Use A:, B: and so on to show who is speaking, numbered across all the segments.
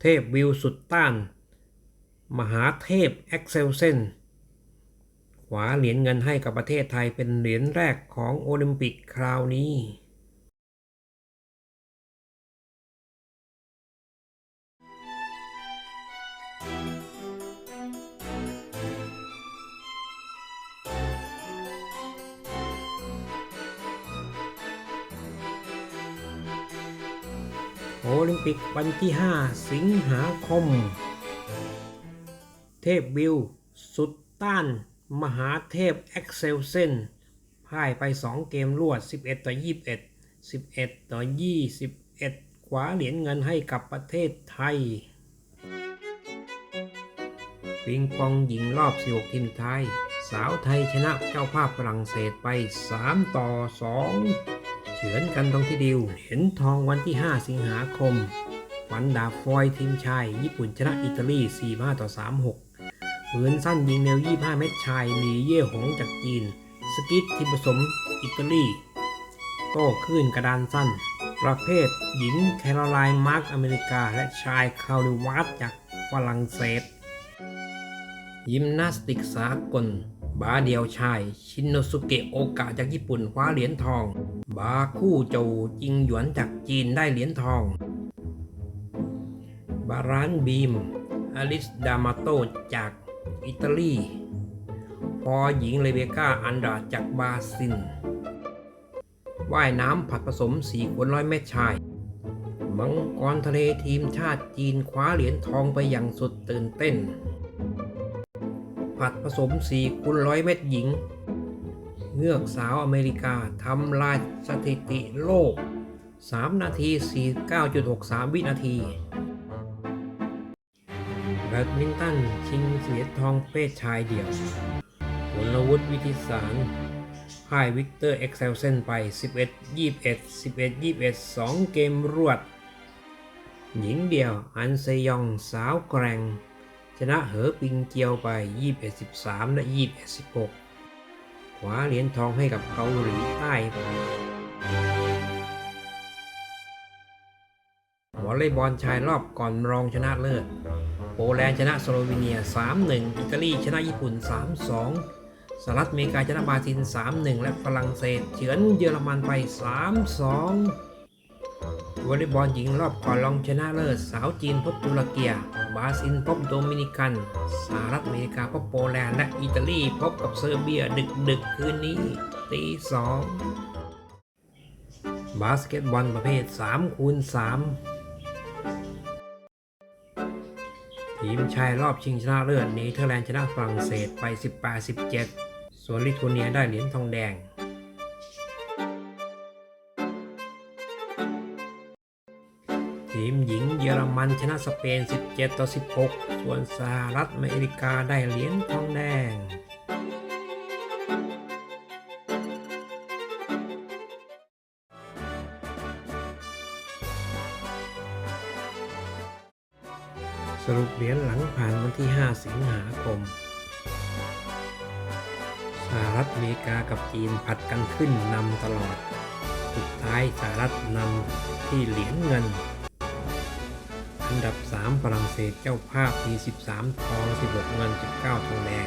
A: เทพวิวสุดต้าน มหาเทพเอ็กเซลเซนขวาเหรียญเงินให้กับประเทศไทยเป็นเหรียญแรกของโอลิมปิกคราวนี้ โอลิมปิกวันที่ 5 สิงหาคม เทพวิว สุดต้าน มหาเทพเอ็กเซลเซนพ่ายไป 2 เกมรวด 11 ต่อ 21 11 ต่อ 21 ขวาเหรียญเงินให้กับประเทศไทย ปิงปองหญิงรอบ 16 ทีมไทย สาวไทยชนะเจ้าภาพฝรั่งเศสไป 3 ต่อ 2 เฉือนกันตรงที่ดิว เห็นทองวันที่ 5 สิงหาคม วันดาฟอยทีมชาย ญี่ปุ่นชนะอิตาลี 4-5 ต่อ 3-6ปืนสั้นยิงแนว 25 เมตรชายหลีเย่หงจากจีน สกิททีมผสมอิตาลี โต้คลื่นกระดานสั้น ประเภทหญิงแคโรไลน์มาร์กอเมริกา และชายคาริวัตจากฝรั่งเศส ยิมนาสติกสากล บาเดียวชาย ชินโนสุเกะโอกะจากญี่ปุ่นคว้าเหรียญทอง บาคู่โจวจิงหยวนจากจีนได้เหรียญทอง บารานบีมอลิสดามาโตจากอิตาลี พอหญิงเลเบกาอันดาจากบราซิล ว่ายน้ำผัดผสม4คนร้อยเมตรชาย มังกรทะเลทีมชาติจีนคว้าเหรียญทองไปอย่างสุดตื่นเต้น ผัดผสม4คูณร้อยเมตรหญิง เงือกสาวอเมริกาทำลายสถิติโลก 3 นาที 49.63 วินาทีแบดมินตันชิงเหรียญทองเพศชายเดี่ยวผลวุฒิวิทิสารพ่ายวิกเตอร์เอ็กเซลเซนไป 11 21 11 21 2 เกมรวด หญิงเดี่ยวอันเซยองสาวแกร่ง ชนะเหอปิงเจียวไป 21 13 และ 21 16 ขวาเหรียญทองให้กับเกาหลีใต้วอลเลย์บอลชายรอบก่อนรองชนะเลิศ โปแลนด์ชนะสโลวีเนีย 3-1 อิตาลีชนะญี่ปุ่น 3-2 สหรัฐอเมริกาชนะบราซิล 3-1 และฝรั่งเศสเฉือนเยอรมันไป 3-2 วอลเลย์บอลหญิงรอบก่อนรองชนะเลิศสาวจีนพบตุรกีบราซิลพบโดมินิกัน สหรัฐอเมริกาพบโปแลนด์และอิตาลีพบกับเซอร์เบียดึกดึกคืนนี้ตีสองบาสเกตบอลประเภท3คูณ3ทีมชายรอบชิงชนะเลิศเนเธอร์แลนด์ชนะฝรั่งเศสไป 18-17 ส่วนลิทัวเนียได้เหรียญทองแดง ทีมหญิงเยอรมันชนะสเปน 17 ต่อ 16 ส่วนสหรัฐอเมริกาได้เหรียญทองแดงสรุปเหรียญหลังผ่านวันที่ 5 สิงหาคม สหรัฐอเมริกากับจีนผัดกันขึ้นนำตลอด สุดท้ายสหรัฐนำที่เหรียญเงิน อันดับ 3 ฝรั่งเศสเจ้าภาพมี 13 ทอง 16 เงิน 19 ทองแดง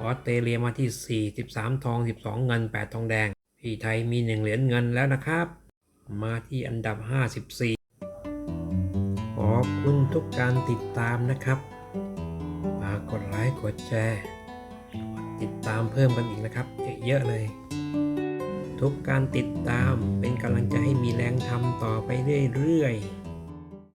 A: ออสเตรเลียมาที่ 4 13 ทอง 12 เงิน 8 ทองแดง พี่ไทยมี 1 เหรียญเงินแล้วนะครับ มาที่อันดับ 54 ขอบคุณทุกการติดตามนะครับฝากกดไลค์ กดแชร์ ติดตามเพิ่มกันอีกนะครับ เยอะๆเลยทุกการติดตามเป็นกำลังใจให้มีแรงทำต่อไปเรื่อยๆ